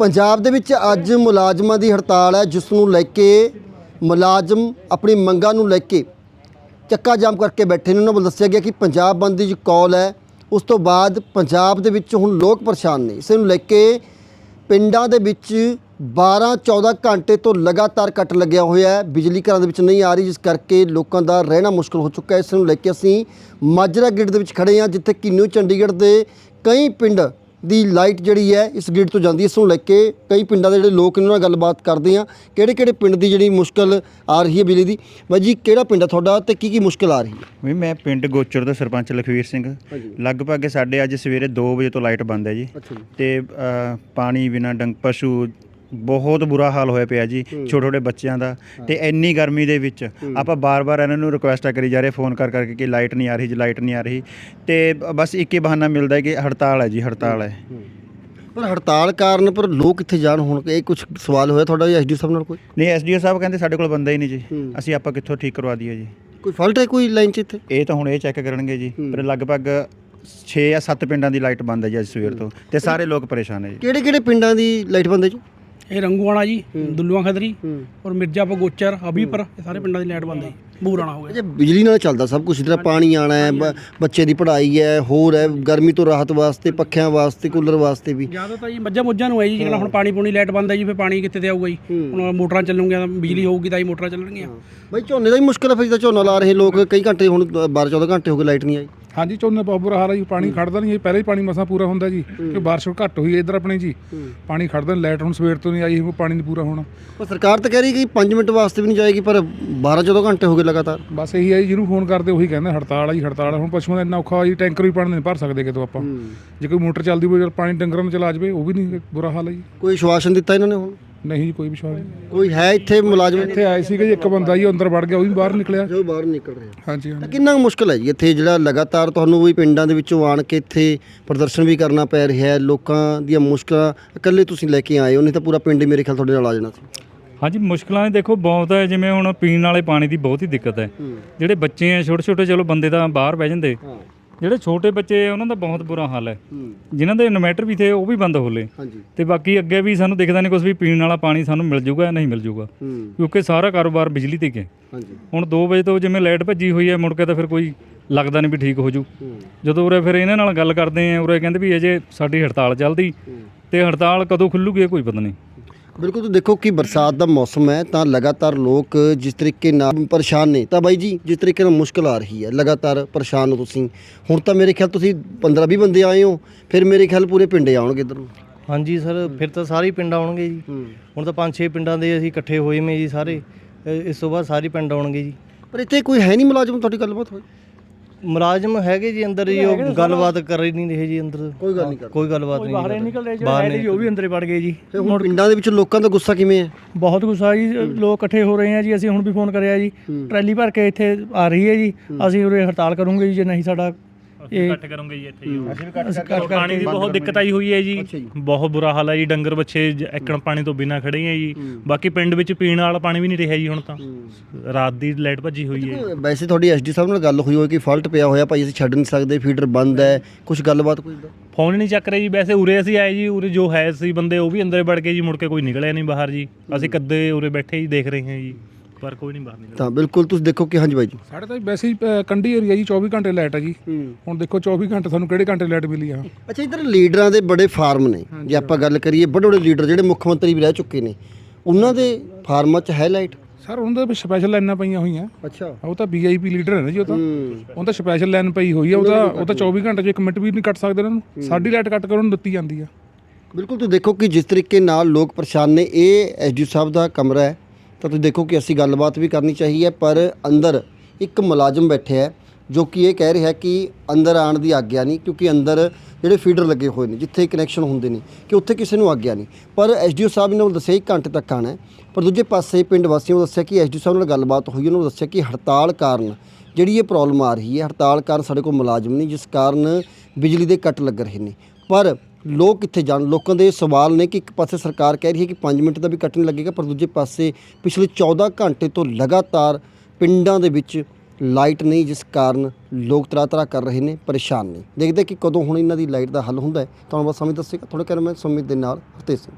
ਪੰਜਾਬ ਦੇ ਵਿੱਚ ਅੱਜ ਮੁਲਾਜ਼ਮਾਂ ਦੀ ਹੜਤਾਲ ਹੈ, ਜਿਸ ਨੂੰ ਲੈ ਕੇ ਮੁਲਾਜ਼ਮ ਆਪਣੀ ਮੰਗਾਂ ਨੂੰ ਲੈ ਕੇ ਚੱਕਾ ਜਾਮ ਕਰਕੇ ਬੈਠੇ ਨੇ। ਉਹਨਾਂ ਵੱਲੋਂ ਦੱਸਿਆ ਗਿਆ ਕਿ ਪੰਜਾਬ ਬੰਦ ਦੀ ਜੋ ਕਾਲ ਹੈ, ਉਸ ਤੋਂ ਬਾਅਦ ਪੰਜਾਬ ਦੇ ਵਿੱਚ ਹੁਣ ਲੋਕ ਪਰੇਸ਼ਾਨ ਨੇ। ਇਸ ਨੂੰ ਲੈ ਕੇ ਪਿੰਡਾਂ ਦੇ ਵਿੱਚ 12-14 ਘੰਟੇ ਤੋਂ ਲਗਾਤਾਰ ਕੱਟ ਲੱਗਿਆ ਹੋਇਆ ਹੈ। ਬਿਜਲੀ ਘਰਾਂ ਦੇ ਵਿੱਚ ਨਹੀਂ ਆ ਰਹੀ, ਜਿਸ ਕਰਕੇ ਲੋਕਾਂ ਦਾ ਰਹਿਣਾ ਮੁਸ਼ਕਲ ਹੋ ਚੁੱਕਾ ਹੈ। ਇਸ ਨੂੰ ਲੈ ਕੇ ਅਸੀਂ ਮਾਜਰਾ ਗੇਟ ਦੇ ਵਿੱਚ ਖੜੇ ਹਾਂ, ਜਿੱਥੇ ਕਿ ਨਿਊ ਚੰਡੀਗੜ੍ਹ ਦੇ ਕਈ ਪਿੰਡ ਦੀ ਲਾਈਟ ਜਿਹੜੀ ਹੈ ਇਸ ਗੇਟ ਤੋਂ ਜਾਂਦੀ ਹੈ। ਇਸ ਨੂੰ ਲੈ ਕੇ ਕਈ ਪਿੰਡਾਂ ਦੇ ਜਿਹੜੇ ਲੋਕ ਇਹਨਾਂ ਨਾਲ ਗੱਲਬਾਤ ਕਰਦੇ ਆ ਕਿਹੜੇ ਕਿਹੜੇ ਪਿੰਡ ਦੀ ਜਿਹੜੀ ਮੁਸ਼ਕਲ ਆ ਰਹੀ ਹੈ ਬਿਜਲੀ ਦੀ? ਬਾਈ ਜੀ ਕਿਹੜਾ ਪਿੰਡ ਹੈ ਤੁਹਾਡਾ ਤੇ ਕੀ ਕੀ ਮੁਸ਼ਕਲ ਆ ਰਹੀ ਹੈ? ਵੀ ਮੈਂ ਪਿੰਡ ਗੋਚਰ ਦਾ ਸਰਪੰਚ ਲਖਵੀਰ ਸਿੰਘ। ਲਗਭਗ ਸਾਡੇ ਅੱਜ ਸਵੇਰੇ 2 ਵਜੇ ਤੋਂ ਲਾਈਟ ਬੰਦ ਹੈ ਜੀ। ਤੇ ਅ, ਪਾਣੀ ਬਿਨਾ ਡੰਗ ਪਸ਼ੂ ਬਹੁਤ ਬੁਰਾ ਹਾਲ ਹੋਇਆ ਪਿਆ ਜੀ ਛੋਟੇ ਛੋਟੇ ਬੱਚਿਆਂ ਦਾ। ਤੇ ਇੰਨੀ ਗਰਮੀ ਦੇ ਵਿੱਚ ਆਪਾਂ ਬਾਰ-ਬਾਰ ਇਹਨਾਂ ਨੂੰ ਰਿਕੁਐਸਟਾਂ ਕਰੀ ਜਾ ਰਹੇ ਫੋਨ ਕਰ ਕਰਕੇ ਕਿ ਲਾਈਟ ਨਹੀਂ ਆ ਰਹੀ ਜੀ ਲਾਈਟ ਨਹੀਂ ਆ ਰਹੀ। ਤੇ ਬਸ ਇੱਕ ਹੀ ਬਹਾਨਾ ਮਿਲਦਾ ਹੈ ਕਿ ਹੜਤਾਲ ਹੈ ਜੀ ਹੜਤਾਲ ਹੈ। ਪਰ ਹੜਤਾਲ ਕਾਰਨ ਪਰ ਲੋਕ ਕਿੱਥੇ ਜਾਣ ਹੁਣ? ਇਹ ਕੁਝ ਸਵਾਲ ਹੋਇਆ ਤੁਹਾਡਾ ਐਸਡੀ ਸਾਹਿਬ ਨਾਲ ਕੋਈ? ਨਹੀਂ ਐਸਡੀਓ ਸਾਹਿਬ ਕਹਿੰਦੇ ਸਾਡੇ ਕੋਲ ਬੰਦਾ ਹੀ ਨਹੀਂ ਜੀ। ਅਸੀਂ ਆਪਾਂ ਕਿੱਥੋਂ ਠੀਕ ਕਰਵਾ ਦਈਏ ਜੀ। ਕੋਈ ਫਾਲਟ ਹੈ ਕੋਈ ਲਾਈਨ 'ਚ ਇੱਥੇ? ਇਹ ਤਾਂ ਹੁਣ ਇਹ ਚੈੱਕ ਕਰਨਗੇ ਜੀ। ਪਰ ਲਗਭਗ 6 ਜਾਂ 7 ਪਿੰਡਾਂ ਦੀ ਲਾਈਟ ਬੰਦ ਹੈ ਜੀ ਅੱਜ ਸਵੇਰ ਤੋਂ। ਤੇ ਸਾਰੇ ਲੋਕ ਪਰੇਸ਼ਾਨ ਹੈ ਜੀ। ਕਿਹੜੇ ਕਿਹੜੇ ਪਿੰਡਾਂ ਦੀ ਲਾਈਟ ਬੰਦ ਹੈ ਜੀ? ਇਹ ਰੰਗੂਆਣਾ ਜੀ। ਦੁੱਲੂਆਂ ਖਦਰੀ ਔਰ ਮਿਰਜ਼ਾਪੁਰ ਗੋਚਰ ਅਬੀਪੁਰ ਇਹ ਸਾਰੇ ਪਿੰਡਾਂ ਦੀ ਲਾਈਟ ਬੰਦ ਹੈ ਬੂਰਾਣਾ ਹੋ ਗਿਆ। ਜੇ ਬਿਜਲੀ ਨਾਲ ਚੱਲਦਾ ਸਭ ਕੁਝ ਜਿਹੜਾ ਪਾਣੀ ਆਣਾ ਹੈ ਬੱਚੇ ਦੀ ਪੜ੍ਹਾਈ ਹੈ ਹੋਰ ਹੈ ਗਰਮੀ ਤੋਂ ਰਾਹਤ ਵਾਸਤੇ ਪੱਖਿਆਂ ਵਾਸਤੇ ਕੂਲਰ ਵਾਸਤੇ ਵੀ। ਜ਼ਿਆਦਾ ਤਾਂ ਜੀ ਮੱਝਾਂ ਮੁੱਝਾਂ ਨੂੰ ਹੈ ਜੀ ਜਿਹੜਾ ਹੁਣ ਪਾਣੀ ਪੂਣੀ ਲਾਈਟ ਬੰਦ ਹੈ ਜੀ ਫਿਰ ਪਾਣੀ ਕਿੱਥੇ ਤੇ ਆਊਗਾ ਜੀ? ਹੁਣ ਮੋਟਰਾਂ ਚੱਲੂਗੀਆਂ ਤਾਂ ਬਿਜਲੀ ਹੋਊਗੀ ਤਾਂ ਹੀ ਮੋਟਰਾਂ ਚੱਲਣਗੀਆਂ। ਬਾਈ ਝੋਨੇ ਦਾ ਹੀ ਮੁਸ਼ਕਲ ਹੈ ਫਿਰ ਤਾਂ ਝੋਨਾ ਲਾ ਰਹੇ ਲੋਕ ਕਈ ਘੰਟੇ ਹੁਣ 12 14 ਘੰਟੇ ਹੋ ਗਏ ਲਾਈਟ ਨਹੀਂ ਆਈ। ਹਾਂਜੀ ਝੋਨੇ ਬਹੁਤ ਬੁਰਾ ਹਾਲ ਹੈ ਜੀ ਪਾਣੀ ਖੜਦਾ ਨਹੀਂ ਪਹਿਲਾਂ ਹੀ ਪਾਣੀ ਮਸਾਂ ਪੂਰਾ ਹੁੰਦਾ ਜੀ ਕਿ ਬਾਰਿਸ਼ ਘੱਟ ਹੋਈ ਇੱਧਰ ਆਪਣੇ ਜੀ ਪਾਣੀ ਖੜਦਾ ਨਹੀਂ ਲਾਈਟ ਹੁਣ ਸਵੇਰ ਤੋਂ ਨਹੀਂ ਆਈ ਪਾਣੀ ਨਹੀਂ ਪੂਰਾ ਹੋਣਾ। ਪਰ ਸਰਕਾਰ ਤਾਂ ਕਹਿ ਰਹੀ ਕਿ 5 ਮਿੰਟ ਵਾਸਤੇ ਵੀ ਨਹੀਂ ਜਾਏਗੀ ਪਰ 12 14 ਘੰਟੇ ਹੋ ਗਏ ਲਗਾਤਾਰ। ਬਸ ਇਹੀ ਹੈ ਜੀ ਜਿਹਨੂੰ ਫੋਨ ਕਰਦੇ ਉਹੀ ਕਹਿੰਦੇ ਹੜਤਾਲ ਆ ਜੀ ਹੜਤਾਲ ਆ। ਹੁਣ ਪਸ਼ੂਆਂ ਦਾ ਇੰਨਾ ਔਖਾ ਹੋਇਆ ਜੀ ਟੈਂਕਰ ਵੀ ਪਾਣੀ ਨਹੀਂ ਭਰ ਸਕਦੇ ਕਿਤੋਂ ਆਪਾਂ। ਜੇ ਕੋਈ ਮੋਟਰ ਚੱਲਦੀ ਹੋਵੇ ਪਾਣੀ ਡੰਗਰਾਂ ਨੂੰ ਚਲਾ ਜਾਵੇ ਉਹ ਵੀ ਨਹੀਂ ਬੁਰਾ ਹਾਲ ਹੈ ਜੀ। ਕੋਈ ਆਸ਼ਵਾਸਨ ਦਿੱਤਾ ਇਹਨਾਂ ਨੇ ਹੁਣ? ਨਹੀਂ ਜੀ ਕੋਈ ਵਿਸ਼ਵਾਸ ਨਹੀਂ। ਕੋਈ ਹੈ ਇੱਥੇ ਮੁਲਾਜ਼ਮ? ਇੱਥੇ ਆਏ ਸੀਗੇ ਜੀ ਇੱਕ ਬੰਦਾ ਜੀ ਅੰਦਰ ਵੜ ਗਿਆ ਉਹ ਵੀ ਬਾਹਰ ਨਿਕਲਿਆ। ਜੋ ਬਾਹਰ ਨਿਕਲ ਰਹੇ। ਹਾਂਜੀ ਤਾਂ ਹਾਂਜੀ ਕਿੰਨਾ ਕੁ ਮੁਸ਼ਕਲ ਹੈ ਜੀ ਇੱਥੇ ਜਿਹੜਾ ਲਗਾਤਾਰ ਤੁਹਾਨੂੰ ਵੀ ਪਿੰਡਾਂ ਦੇ ਵਿੱਚੋਂ ਆਣ ਕੇ ਇੱਥੇ ਪ੍ਰਦਰਸ਼ਨ ਵੀ ਕਰਨਾ ਪੈ ਰਿਹਾ ਹੈ ਲੋਕਾਂ ਦੀਆਂ ਮੁਸ਼ਕਲਾਂ ਇਕੱਲੇ ਤੁਸੀਂ ਲੈ ਕੇ ਆਏ ਹੋ ਨਹੀਂ ਤਾਂ ਪੂਰਾ ਪਿੰਡ ਹੀ ਮੇਰੇ ਖਿਆਲ ਤੁਹਾਡੇ ਨਾਲ ਆ ਜਾਣਾ ਸੀ। ਹਾਂਜੀ ਮੁਸ਼ਕਲਾਂ ਇਹ ਦੇਖੋ ਬਹੁਤ ਹੈ ਜਿਵੇਂ ਹੁਣ ਪੀਣ ਵਾਲੇ ਪਾਣੀ ਦੀ ਬਹੁਤ ਹੀ ਦਿੱਕਤ ਹੈ। ਜਿਹੜੇ ਬੱਚੇ ਆ ਛੋਟੇ ਛੋਟੇ ਚਲੋ ਬੰਦੇ ਤਾਂ ਬਾਹਰ ਬਹਿ ਜਾਂਦੇ। ਹਾਂ। ਜਿਹੜੇ ਛੋਟੇ ਬੱਚੇ ਆ, ਉਹਨਾਂ ਦਾ ਬਹੁਤ ਬੁਰਾ ਹਾਲ ਹੈ। ਹੂੰ। ਜਿਨ੍ਹਾਂ ਦੇ ਇਨਵਰਟਰ ਵੀ ਥੇ ਉਹ ਵੀ ਬੰਦ ਹੋ ਹਾਂਜੀ। ਤੇ ਬਾਕੀ ਅੱਗੇ ਵੀ ਸਾਨੂੰ ਦਿਖਦਾ ਨਹੀਂ ਕੁਝ ਵੀ ਪੀਣ ਵਾਲਾ ਪਾਣੀ ਸਾਨੂੰ ਮਿਲ ਜੂਗਾ ਜਾਂ ਨਹੀਂ ਮਿਲ ਜੂਗਾ। ਹੂੰ। ਕਿਉਂਕਿ ਸਾਰਾ ਕਾਰੋਬਾਰ ਬਿਜਲੀ ਤੇ ਗਿਆ ਹਾਂਜੀ। ਹੁਣ 2 ਵਜੇ ਤੋਂ ਜਿਵੇਂ ਲਾਈਟ ਭੱਜੀ ਹੋਈ ਹੈ ਮੁੜ ਕੇ ਤਾਂ ਫਿਰ ਕੋਈ ਲੱਗਦਾ ਨਹੀਂ ਵੀ ਠੀਕ ਹੋ ਜੂ। ਹੂੰ। ਜਦੋਂ ਉਰੇ ਫਿਰ ਇਹਨਾਂ ਨਾਲ ਗੱਲ ਕਰਦੇ ਆ ਉਰੇ ਕਹਿੰਦੇ ਵੀ ਅਜੇ ਸਾਡੀ ਹੜਤਾਲ ਚੱਲਦੀ ਤੇ ਹੜਤਾਲ ਕਦੋਂ ਖੁੱਲੂਗੀ ਇਹ ਕੋਈ ਪਤਾ ਨਹੀਂ। ਬਿਲਕੁਲ ਤੁਸੀਂ ਦੇਖੋ ਕਿ ਬਰਸਾਤ ਦਾ ਮੌਸਮ ਹੈ ਤਾਂ ਲਗਾਤਾਰ ਲੋਕ ਜਿਸ ਤਰੀਕੇ ਨਾਲ ਪਰੇਸ਼ਾਨ ਨੇ ਤਾਂ ਬਾਈ ਜੀ ਜਿਸ ਤਰੀਕੇ ਨਾਲ ਮੁਸ਼ਕਲ ਆ ਰਹੀ ਹੈ ਲਗਾਤਾਰ ਪਰੇਸ਼ਾਨ ਹੋ ਤੁਸੀਂ। ਹੁਣ ਤਾਂ ਮੇਰੇ ਖਿਆਲ ਤੁਸੀਂ 15 20 ਬੰਦੇ ਆਏ ਹੋ ਫਿਰ ਮੇਰੇ ਖਿਆਲ ਪੂਰੇ ਪਿੰਡੇ ਆਉਣਗੇ ਇੱਧਰ। ਨੂੰ ਹਾਂਜੀ ਸਰ ਫਿਰ ਤਾਂ ਸਾਰੇ ਪਿੰਡ ਆਉਣਗੇ ਜੀ। ਹੁਣ ਤਾਂ ਪੰਜ ਛੇ ਪਿੰਡਾਂ ਦੇ ਅਸੀਂ ਇਕੱਠੇ ਹੋਏ ਮੇ ਜੀ ਸਾਰੇ ਇਸ ਤੋਂ ਬਾਅਦ ਸਾਰੇ ਪਿੰਡ ਆਉਣਗੇ ਜੀ। ਪਰ ਇੱਥੇ ਕੋਈ ਹੈ ਨਹੀਂ ਮੁਲਾਜ਼ਮ ਤੁਹਾਡੀ ਗੱਲਬਾਤ ਹੋਈ? ਮੁਲਾਜ਼ਮ ਹੈਗੇ ਜੀ ਅੰਦਰ ਜੀ ਉਹ ਗੱਲਬਾਤ ਕਰ ਹੀ ਨਹੀਂ ਰਹੇ ਜੀ ਅੰਦਰ। ਕੋਈ ਗੱਲ ਨਹੀਂ ਕਰ ਕੋਈ ਗੱਲਬਾਤ ਨਹੀਂ ਬਾਹਰ ਜੀ ਨਿਕਲ ਰਹੇ ਜਿਹੜੇ ਉਹ ਵੀ ਅੰਦਰੇ ਵੜ ਗਏ ਜੀ। ਤੇ ਹੁਣ ਪਿੰਡਾਂ ਦੇ ਵਿੱਚ ਲੋਕਾਂ ਦਾ ਗੁੱਸਾ ਕਿਵੇਂ ਹੈ? ਬਹੁਤ ਗੁੱਸਾ ਜੀ ਲੋਕ ਇਕੱਠੇ ਹੋ ਰਹੇ ਆ ਜੀ ਅਸੀਂ ਹੁਣ ਵੀ ਫੋਨ ਕਰਿਆ ਜੀ। ਟਰੈਲੀ ਭਰ ਕੇ ਇੱਥੇ ਆ ਰਹੀ ਹੈ ਜੀ ਅਸੀਂ ਉਰੇ ਹੜਤਾਲ ਕਰੂੰਗੇ ਜੀ ਜੇ ਨਹੀਂ ਸਾਡਾ ਇਹ ਕੱਟ ਕਰੂੰਗੇ ਜੀ ਇੱਥੇ ਹੀ। ਪਾਣੀ ਦੀ ਬਹੁਤ ਦਿੱਕਤ ਆਈ ਹੋਈ ਹੈ ਜੀ। ਬਹੁਤ ਬੁਰਾ ਹਾਲ ਹੈ ਜੀ ਡੰਗਰ ਬੱਚੇ ਜ- ਐਕਣ ਪਾਣੀ ਤੋਂ ਬਿਨਾਂ ਖੜੇ ਹੈ ਜੀ। ਬਾਕੀ ਪਿੰਡ ਵਿੱਚ ਪੀਣ ਵਾਲਾ ਪਾਣੀ ਵੀ ਨਹੀਂ ਰਿਹਾ ਜੀ ਹੁਣ ਤਾਂ। ਰਾਤ ਦੀ ਲਾਈਟ ਭੱਜੀ ਹੋਈ ਹੈ। ਵੈਸੇ ਤੁਹਾਡੀ ਐਸਡੀ ਸਾਹਿਬ ਨਾਲ ਗੱਲ ਹੋਈ ਹੋਈ ਕਿ ਫਾਲਟ ਪਿਆ ਹੋਇਆ ਭਾਈ ਅਸੀਂ ਛੱਡ ਨਹੀਂ ਸਕਦੇ ਫੀਡਰ ਬੰਦ ਹੈ ਕੁਝ ਗੱਲਬਾਤ ਕੋਈ? ਫੋਨ ਹੀ ਨਹੀਂ ਚੱਕ ਰਹੇ ਜੀ ਵੈਸੇ ਉਰੇ ਅਸੀਂ ਆਏ ਜੀ ਉਰੇ ਜੋ ਹੈ ਸੀ ਬੰਦੇ ਉਹ ਵੀ ਅੰਦਰ ਵੜ ਕੇ ਜੀ ਮੁੜ ਕੇ ਕੋਈ ਨਿਕਲਿਆ ਨਹੀਂ ਬਾਹਰ ਜੀ। ਅਸੀਂ ਕੱਦੇ ਉਰੇ ਬੈਠੇ ਜੀ ਦੇਖ ਰਹੇ ਹਾਂ ਜੀ। ਪਰ ਕੋਈ ਨਹੀਂ ਬਾਹਰ ਨਿਕਲਿਆ ਤਾਂ ਬਿਲਕੁਲ ਤੁਸੀਂ ਦੇਖੋ ਕਿ ਹਾਂਜੀ ਬਾਈ ਜੀ। ਸਾਡੇ ਤਾਂ ਵੈਸੇ ਹੀ ਅ, ਕੰਢੀ ਏਰੀਆ ਜੀ 24 ਘੰਟੇ ਲਾਈਟ ਹੈ ਜੀ। ਹੁਣ ਦੇਖੋ 24 ਘੰਟੇ ਸਾਨੂੰ ਕਿਹੜੇ ਘੰਟੇ ਲਾਈਟ ਮਿਲੀ ਆ? ਅੱਛਾ ਇਧਰ ਲੀਡਰਾਂ ਦੇ ਬੜੇ ਫਾਰਮ ਨੇ। ਜੇ ਆਪਾਂ ਗੱਲ ਕਰੀਏ ਵੱਡੇ ਵੱਡੇ ਲੀਡਰ ਜਿਹੜੇ ਮੁੱਖ ਮੰਤਰੀ ਵੀ ਰਹਿ ਚੁੱਕੇ ਨੇ ਉਹਨਾਂ ਦੇ ਫਾਰਮਾਂ 'ਚ ਹੈ ਲਾਈਟ ਸਰ ਉਹਨਾਂ ਦੇ ਸਪੈਸ਼ਲ ਲਾਈਨਾਂ ਪਈਆਂ ਹੋਈਆਂ। ਅੱਛਾ। ਉਹ ਤਾਂ ਵੀਆਈਪੀ ਲੀਡਰ ਹੈ ਨਾ ਜੀ ਉਹ ਤਾਂ। ਹੂੰ। ਉਹ ਤਾਂ ਸਪੈਸ਼ਲ ਲਾਈਨ ਪਈ ਹੋਈ ਆ ਉਹਦਾ ਉਹ ਤਾਂ 24 ਘੰਟੇ 'ਚ ਇੱਕ ਮਿੰਟ ਵੀ ਨਹੀਂ ਕੱਟ ਸਕਦੇ ਉਹਨਾਂ ਨੂੰ। ਸਾਡੀ ਲਾਈਟ ਕੱਟ ਕੇ ਉਹਨਾਂ ਨੂੰ ਦਿੱਤੀ ਜਾਂਦੀ ਆ। ਬਿਲਕੁਲ ਤੁਸੀਂ ਦੇਖੋ ਕਿ ਜਿਸ ਤਰੀਕੇ ਨਾਲ ਲੋਕ ਪਰੇਸ਼ਾਨ ਨੇ ਇਹ ਐਸਡੀ ਸਾਹਿਬ ਦਾ ਕਮਰਾ ਹੈ। ਤਾਂ ਤੁਸੀਂ ਦੇਖੋ ਕਿ ਅਸੀਂ ਗੱਲਬਾਤ ਵੀ ਕਰਨੀ ਚਾਹੀ ਹੈ, ਪਰ ਅੰਦਰ ਇੱਕ ਮੁਲਾਜ਼ਮ ਬੈਠਿਆ ਹੈ, ਜੋ ਕਿ ਇਹ ਕਹਿ ਰਿਹਾ ਕਿ ਅੰਦਰ ਆਉਣ ਦੀ ਆਗਿਆ ਨਹੀਂ, ਕਿਉਂਕਿ ਅੰਦਰ ਜਿਹੜੇ ਫੀਡਰ ਲੱਗੇ ਹੋਏ ਨੇ, ਜਿੱਥੇ ਕਨੈਕਸ਼ਨ ਹੁੰਦੇ ਨੇ, ਕਿ ਉੱਥੇ ਕਿਸੇ ਨੂੰ ਆਗਿਆ ਨਹੀਂ। ਪਰ ਐਸਡੀਓ ਸਾਹਿਬ ਨੇ ਉਹ ਦੱਸਿਆ ਇੱਕ ਘੰਟੇ ਤੱਕ ਆਣਾ ਪਰ ਦੂਜੇ ਪਾਸੇ ਪਿੰਡ ਵਾਸੀਆਂ ਨੂੰ ਦੱਸਿਆ ਕਿ ਐਸਡੀਓ ਸਾਹਿਬ ਨਾਲ ਗੱਲਬਾਤ ਹੋਈ, ਉਹਨਾਂ ਨੂੰ ਦੱਸਿਆ ਕਿ ਹੜਤਾਲ ਕਾਰਨ ਜਿਹੜੀ ਇਹ ਪ੍ਰੋਬਲਮ ਆ ਰਹੀ ਹੈ, ਹੜਤਾਲ ਕਾਰਨ ਸਾਡੇ ਕੋਲ ਮੁਲਾਜ਼ਮ ਨਹੀਂ, ਜਿਸ ਕਾਰਨ ਬਿਜਲੀ ਦੇ ਕੱਟ ਲੱਗ ਰਹੇ ਨੇ। ਪਰ ਲੋਕ ਕਿੱਥੇ ਜਾਣ? ਲੋਕਾਂ ਦੇ ਸਵਾਲ ਨੇ ਕਿ ਇੱਕ ਪਾਸੇ ਸਰਕਾਰ ਕਹਿ ਰਹੀ ਹੈ ਕਿ 5 ਮਿੰਟ ਦਾ ਵੀ ਕੱਟ ਨਹੀਂ ਲੱਗੇਗਾ, ਪਰ ਦੂਜੇ ਪਾਸੇ ਪਿਛਲੇ 14 ਘੰਟੇ ਤੋਂ ਲਗਾਤਾਰ ਪਿੰਡਾਂ ਦੇ ਵਿੱਚ ਲਾਈਟ ਨਹੀਂ, ਜਿਸ ਕਾਰਨ ਲੋਕ ਤਰਾ ਤਰਾ ਕਰ ਰਹੇ ਨੇ, ਪਰੇਸ਼ਾਨ ਨੇ। ਦੇਖਦੇ ਕਿ ਕਦੋਂ ਹੁਣ ਇਹਨਾਂ ਦੀ ਲਾਈਟ ਦਾ ਹੱਲ ਹੁੰਦਾ ਹੈ। ਤੁਹਾਨੂੰ ਬਸ ਸਮਝ ਦੱਸੇਗਾ। ਥੋੜਾ ਕਰ ਮੈਂ ਸੁਮਿਤ ਦੇ ਨਾਲ ਹਰਤੇਜ ਸਿੰਘ।